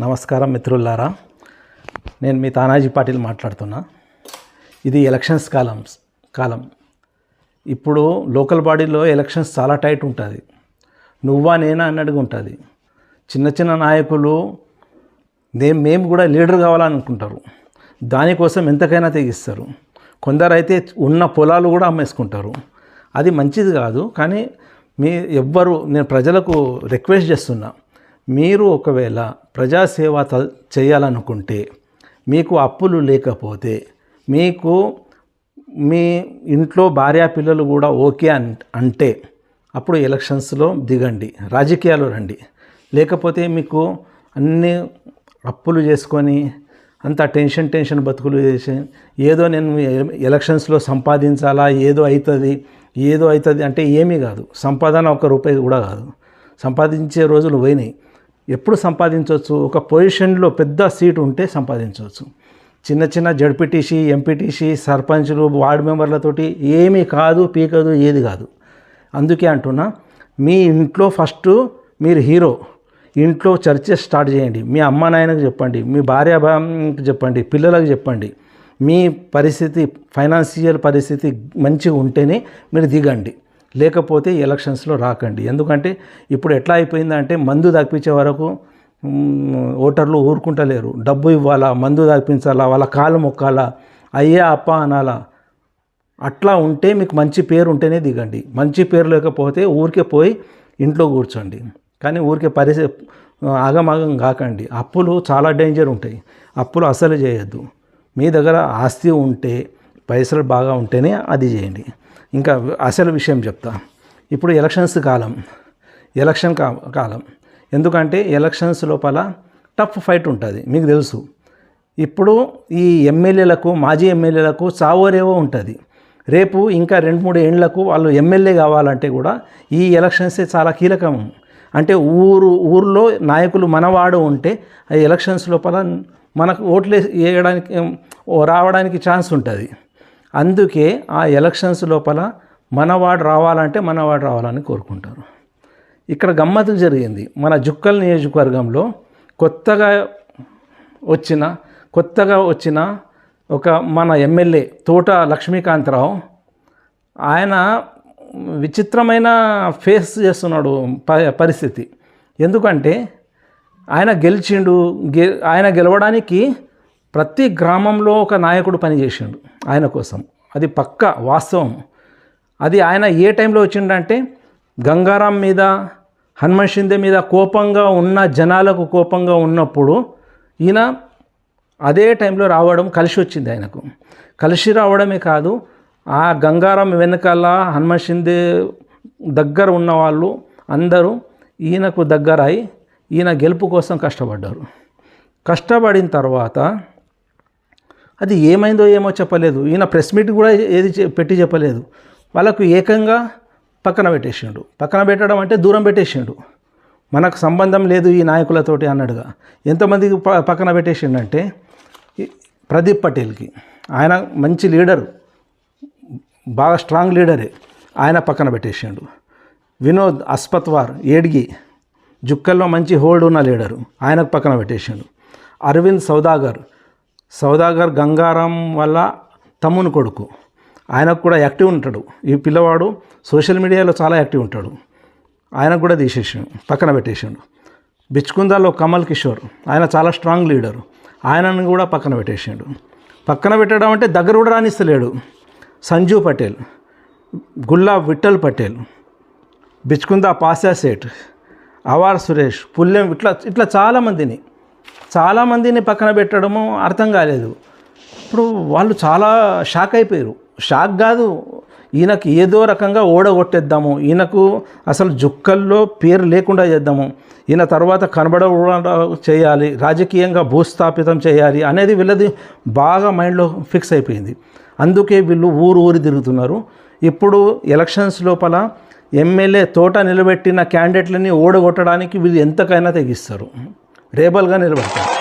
నమస్కారం మిత్రులారా. నేను మీ తానాజీ పాటిల్ మాట్లాడుతున్నా. ఇది ఎలక్షన్స్ కాలం కాలం. ఇప్పుడు లోకల్ బాడీలో ఎలక్షన్స్ చాలా టైట్ ఉంటుంది. నువ్వా నేనా అన్నట్టుగా ఉంటుంది. చిన్న చిన్న నాయకులు నేను మేము కూడా లీడర్ కావాలనుకుంటారు. దానికోసం ఎంతకైనా తెగిస్తారు. కొందరైతే ఉన్న పొలాలు కూడా అమ్మేసుకుంటారు. అది మంచిది కాదు. కానీ మీ ఎవ్వరు నేను ప్రజలకు రిక్వెస్ట్ చేస్తున్నా. మీరు ఒకవేళ ప్రజాసేవ త- చేయాలనుకుంటే మీకు అప్పులు లేకపోతే మీకు మీ ఇంట్లో భార్యా పిల్లలు కూడా ఓకే అన్ అంటే అప్పుడు ఎలక్షన్స్లో దిగండి రాజకీయాలు రండి. లేకపోతే మీకు అన్ని అప్పులు చేసుకొని అంత టెన్షన్ టెన్షన్ బతుకులు చేసి ఏదో నేను ఎలక్షన్స్లో సంపాదించాలా ఏదో అవుతుంది ఏదో అవుతుంది అంటే ఏమీ కాదు. సంపాదన ఒక రూపాయి కూడా కాదు. సంపాదించే రోజులు పోయినాయి. ఎప్పుడు సంపాదించవచ్చు? ఒక పొజిషన్లో పెద్ద సీటు ఉంటే సంపాదించవచ్చు. చిన్న చిన్న జడ్పీటీసీ ఎంపీటీసీ సర్పంచ్లు వార్డు మెంబర్లతోటి ఏమీ కాదు పీకదు ఏది కాదు. అందుకే అంటున్నా మీ ఇంట్లో ఫస్ట్ మీరు హీరో. ఇంట్లో చర్చ స్టార్ట్ చేయండి. మీ అమ్మ నాయనకు చెప్పండి. మీ భార్య చెప్పండి. పిల్లలకు చెప్పండి. మీ పరిస్థితి ఫైనాన్షియల్ పరిస్థితి మంచిగా ఉంటేనే మీరు దిగండి. లేకపోతే ఎలక్షన్స్లో రాకండి. ఎందుకంటే ఇప్పుడు ఎట్లా అయిపోయిందంటే మందు తప్పించే వరకు ఓటర్లు ఊరుకుంటలేరు. డబ్బు ఇవ్వాలా మందు తప్పించాలా వాళ్ళ కాలు మొక్కాలా అయ్యా అప్ప అనాలా. అట్లా ఉంటే మీకు మంచి పేరు ఉంటేనే దిగండి. మంచి పేరు లేకపోతే ఊరికే పోయి ఇంట్లో కూర్చోండి. కానీ ఊరికే పరిస్థితి ఆగమాగం కాకండి. అప్పులు చాలా డేంజర్ ఉంటాయి. అప్పులు అసలు చేయొద్దు. మీ దగ్గర ఆస్తి ఉంటే పైసలు బాగా ఉంటేనే అది చేయండి. ఇంకా అసలు విషయం చెప్తా. ఇప్పుడు ఎలక్షన్స్ కాలం. ఎలక్షన్ కా కాలం. ఎందుకంటే ఎలక్షన్స్ లోపల టఫ్ ఫైట్ ఉంటుంది మీకు తెలుసు. ఇప్పుడు ఈ ఎమ్మెల్యేలకు మాజీ ఎమ్మెల్యేలకు చావోరేవో ఉంటుంది. రేపు ఇంకా రెండు మూడు ఏండ్లకు వాళ్ళు ఎమ్మెల్యే కావాలంటే కూడా ఈ ఎలక్షన్సే చాలా కీలకం. అంటే ఊరు ఊర్లో నాయకులు మనవాడు ఉంటే ఆ ఎలక్షన్స్ లోపల మనకు ఓట్లు వేయడానికి రావడానికి ఛాన్స్ ఉంటుంది. అందుకే ఆ ఎలక్షన్స్ లోపల మనవాడు రావాలంటే మనవాడు రావాలని కోరుకుంటారు. ఇక్కడ గమ్మత్తు జరిగింది. మన జుక్కల్ నియోజకవర్గంలో కొత్తగా వచ్చిన కొత్తగా వచ్చిన ఒక మన ఎమ్మెల్యే తోట లక్ష్మీకాంతరావు ఆయన విచిత్రమైన ఫేస్ చేస్తున్నాడు ప- పరిస్థితి. ఎందుకంటే ఆయన గెలిచిండు గె ఆయన గెలవడానికి ప్రతి గ్రామంలో ఒక నాయకుడు పనిచేసిండు ఆయన కోసం. అది పక్క వాస్తవం. అది ఆయన ఏ టైంలో వచ్చిండంటే గంగారాం మీద హనుమన్ షిందే మీద కోపంగా ఉన్న జనాలకు కోపంగా ఉన్నప్పుడు ఈయన అదే టైంలో రావడం కలిసి వచ్చింది ఆయనకు. కలిసి రావడమే కాదు ఆ గంగారాం వెనకాల హనుమన్ షిందే దగ్గర ఉన్న వాళ్ళు అందరూ ఈయనకు దగ్గర అయి ఈయన గెలుపు కోసం కష్టపడ్డారు. కష్టపడిన తర్వాత అది ఏమైందో ఏమో చెప్పలేదు. ఈయన ప్రెస్ మీట్ కూడా ఏది పెట్టి చెప్పలేదు. వాళ్ళకు ఏకంగా పక్కన పెట్టేసిండు. పక్కన పెట్టడం అంటే దూరం పెట్టేసిండు. మనకు సంబంధం లేదు ఈ నాయకులతోటి అన్నాడుగా. ఎంతమందికి ప- పక్కన పెట్టేసిండంటే ప్రదీప్ పటేల్కి. ఆయన మంచి లీడరు. బాగా స్ట్రాంగ్ లీడరే. ఆయన పక్కన పెట్టేసిండు. వినోద్ అస్పత్వార్ ఏడ్గి జుక్కల్లో మంచి హోల్డ్ ఉన్న లీడరు. ఆయనకు పక్కన పెట్టేసిండు. అరవింద్ సౌదాగర్ సౌదాగర్ గంగారాం వల్ల తమ్ముని కొడుకు. ఆయనకు కూడా యాక్టివ్ ఉంటాడు. ఈ పిల్లవాడు సోషల్ మీడియాలో చాలా యాక్టివ్ ఉంటాడు. ఆయనకు కూడా తీసేసిండు పక్కన పెట్టేసిండు. బిచ్చుకుందాలో కమల్ కిషోర్ ఆయన చాలా స్ట్రాంగ్ లీడరు. ఆయనను కూడా పక్కన పెట్టేసాడు. పక్కన పెట్టడం అంటే దగ్గర కూడా రాణిస్తలేడు. సంజు పటేల్ గుల్లా విఠల్ పటేల్ బిచ్చుకుందా పాసా సేట్ అవార్ సురేష్ పుల్లెం ఇట్లా ఇట్లా చాలామందిని చాలామందిని పక్కన పెట్టడము అర్థం కాలేదు. ఇప్పుడు వాళ్ళు చాలా షాక్ అయిపోయారు. షాక్ కాదు ఈయనకు ఏదో రకంగా ఓడగొట్టేద్దాము ఈయనకు అసలు జుక్కల్లో పేరు లేకుండా చేద్దాము ఈయన తర్వాత కనబడకుండా చేయాలి రాజకీయంగా భూస్థాపితం చేయాలి అనేది వీళ్ళది బాగా మైండ్లో ఫిక్స్ అయిపోయింది. అందుకే వీళ్ళు ఊరు ఊరి తిరుగుతున్నారు. ఇప్పుడు ఎలక్షన్స్ లోపల ఎమ్మెల్యే తోట నిలబెట్టిన క్యాండిడేట్లని ఓడగొట్టడానికి వీళ్ళు ఎంతకైనా తెగిస్తారు. రేబల్గా నిలబడతారు.